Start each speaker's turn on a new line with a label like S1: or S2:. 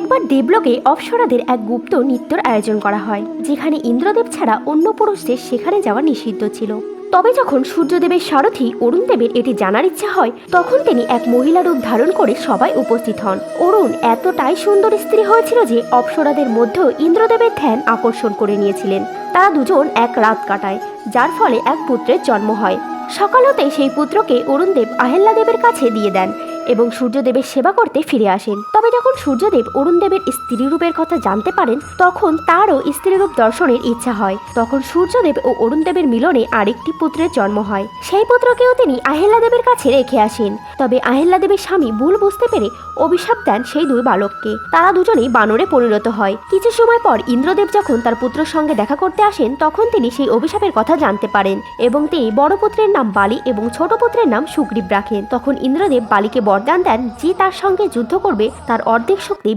S1: একবার দেবলোকে অপ্সরাদের এক গুপ্ত নৃত্যর আয়োজন করা হয়, যেখানে ইন্দ্রদেব ছাড়া অন্য পুরুষদের সেখানে যাওয়া নিষিদ্ধ ছিল। তবে যখন সূর্যদেবের সারথী অরুণ দেবের এটি জানার ইচ্ছা হয়, তখন তিনি এক মহিলা রূপ ধারণ করে সবাই উপস্থিত হন। অরুণ এতটাই সুন্দর স্ত্রী হয়েছিল যে অপ্সরাদের মধ্যেও ইন্দ্রদেবের ধ্যান আকর্ষণ করে নিয়েছিলেন। তারা দুজন এক রাত কাটায়, যার ফলে এক পুত্রের জন্ম হয়। সকাল হতেই সেই পুত্রকে অরুণদেব আহেল্লাদেবের কাছে দিয়ে দেন। এবং সূর্যদেবের সেবা করতে ফিরে আসেন। তবে যখন সূর্যদেব অরুণদেবের স্ত্রী রূপের কথা জানতে পারেন, তখন তারও স্ত্রী রূপ দর্শনের ইচ্ছা হয়। তখন সূর্যদেব ও অরুণদেবের মিলনে আরেকটি পুত্রের জন্ম হয়। সেই পুত্রকেও তিনি আহেল্লাদেবের কাছে রেখে আসেন। তবে আহেল্লাদেবের স্বামী ভুল বুঝতে পেরে অভিশাপ দেন সেই দুই বালককে। তারা দুজনেই বানরে পরিণত হয়। কিছু সময় পর ইন্দ্রদেব যখন তার পুত্রের সঙ্গে দেখা করতে আসেন, তখন তিনি সেই অভিশাপের কথা জানতে পারেন এবং তিনি বড় পুত্রের নাম বালি এবং ছোট পুত্রের নাম সুগ্রীব রাখেন। তখন ইন্দ্রদেব বালিকে বরদান দেন যে তার সঙ্গে যুদ্ধ করবে তার অর্ধেক শক্তি